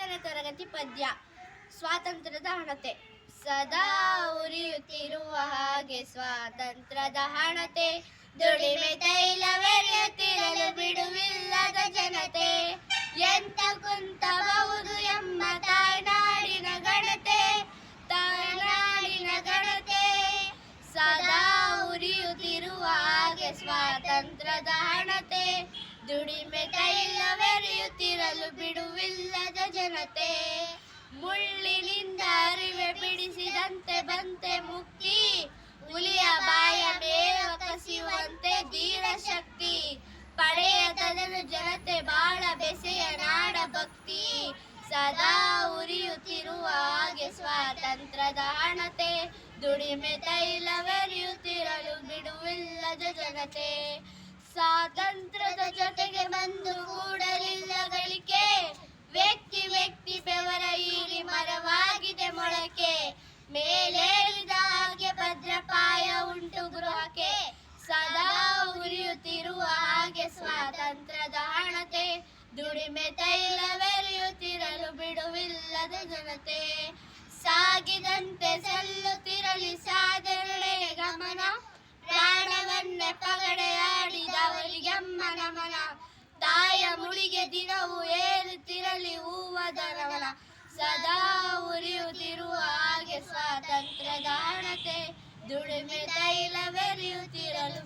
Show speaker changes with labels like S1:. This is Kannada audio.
S1: ಐದನೇ ತರಗತಿ ಪದ್ಯ. ಸ್ವಾತಂತ್ರ್ಯದ ಹಣತೆ. ಸದಾ ಉರಿಯುತ್ತಿರುವ ಹಾಗೆ ಸ್ವಾತಂತ್ರ್ಯದ ಹಣತೆ. ದುಡಿಮೆ ತೈಲವೆರೆಯುತ್ತಿರಲು ಬಿಡುವಿಲ್ಲದ ಜನತೆ. ಎಂತ ಕುಂತಬಹುದು ಎಂಬ ತಾಯ್ನಾಡಿನ ಗಣತೆ. ತಾಯ್ನಾಡಿನ ಗಣತೆ. ಸದಾ ಉರಿಯುತ್ತಿರುವ ಹಾಗೆ ಸ್ವಾತಂತ್ರ್ಯದ ಹಣತೆ. ದುಡಿಮೆ ತೈಲವೆರೆಯುತ್ತಿರಲು ಜನತೆ ಮುಳ್ಳಿನಿಂದ ಅರಿವೆ ಬಿಡಿಸಿದಂತೆ ಬಂತೆ ಮುಕ್ತಿ. ಹುಲಿಯ ಬಾಯ ಬೇರೆ ಕಸಿಯುವಂತೆ ಧೀರ ಶಕ್ತಿ. ಪಡೆಯ ತದನು ಜನತೆ ಬಾಳ ಬೆಸೆಯ ನಾಡ ಭಕ್ತಿ. ಸದಾ ಉರಿಯುತ್ತಿರುವ ಹಾಗೆ ಸ್ವಾತಂತ್ರ್ಯದ ಹಣತೆ. ದುಡಿಮೆ ತೈಲವರಿಯುತ್ತಿರಲು ಬಿಡುವಿಲ್ಲದ ಜನತೆ. ಸ್ವಾತಂತ್ರ್ಯದ ಜೊತೆಗೆ ಬಂದು ಉರಿಯುತ್ತಿರುವ ಹಾಗೆ ಸ್ವಾತಂತ್ರ್ಯದ ಹಣತೆ, ದುಡಿಮೆ ತೈಲವೆರೆಯುತ್ತಿರಲು ಬಿಡುವಿಲ್ಲದ ಜನತೆ. ಸಾಗಿದಂತೆ ಸಲ್ಲುತ್ತಿರಲಿ ಸಾಧನೆ ಗಮನ, ಪ್ರಾಣವನ್ನೇ ಪಗಡೆಯಾಡಿದವರಿಗೆಮ್ಮ ನಮನ ತಾಯ ಮುಳಿಗೆ ದಿನವೂ ಏರುತ್ತಿರಲಿ ಹೂವದ ನಮನ ಸದಾ ಉರಿಯುತ್ತಿರುವ ಹಾಗೆ ಸ್ವಾತಂತ್ರ್ಯದ ಹಣತೆ, ದುಡಿಮೆ ತೈಲವೆರೆಯುತ್ತಿರಲು